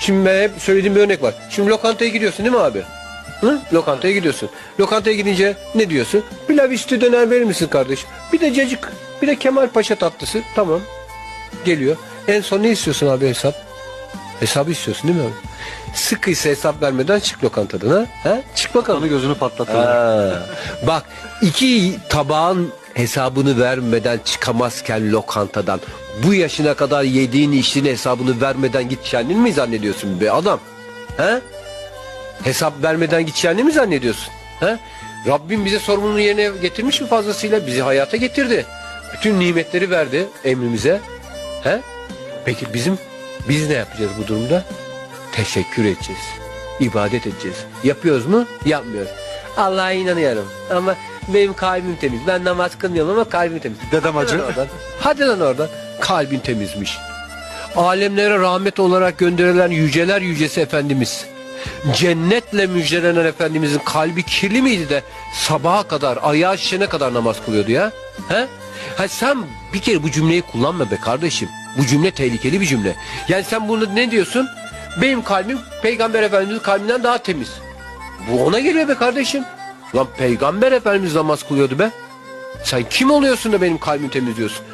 Şimdi ben hep söylediğim bir örnek var. Şimdi lokantaya gidiyorsun değil mi abi? Hı? Lokantaya gidiyorsun. Lokantaya gidince ne diyorsun? Pilav üstü döner verir misin kardeşim? Bir de cacık, bir de Kemal Paşa tatlısı. Tamam. Geliyor. En son ne istiyorsun abi hesap? Hesabı istiyorsun değil mi abi? Sıkıysa hesap vermeden çık lokantadan ha? ha? Çık bakalım. Kanı gözünü patlatırlar. Ha, bak iki tabağın hesabını vermeden çıkamazken lokantadan bu yaşına kadar yediğin içtiğin hesabını vermeden kendin mi zannediyorsun be adam? He? Hesap vermeden kendin mi zannediyorsun? He? Rabbim bize sorumluluğunu yerine getirmiş mi fazlasıyla? Bizi hayata getirdi. Bütün nimetleri verdi emrimize. He? Peki bizim biz ne yapacağız bu durumda? Teşekkür edeceğiz. İbadet edeceğiz. Yapıyoruz mu? Yapmıyoruz. Allah'a inanıyorum ama benim kalbim temiz. Ben namaz kılmıyorum ama kalbim temiz. Dedem Hadi acı. lan oradan. Hadi lan oradan. Kalbin temizmiş. Alemlere rahmet olarak gönderilen yüceler yücesi Efendimiz. Cennetle müjdelenen Efendimizin kalbi kirli miydi de sabaha kadar ayağı şişene kadar namaz kılıyordu ya? He? Ha sen bir kere bu cümleyi kullanma be kardeşim. Bu cümle tehlikeli bir cümle. Yani sen bunu ne diyorsun? Benim kalbim Peygamber Efendimizin kalbinden daha temiz. Bu ona geliyor be kardeşim. Lan Peygamber Efendimiz namaz kılıyordu be. Sen kim oluyorsun da benim kalbimi temizliyorsun?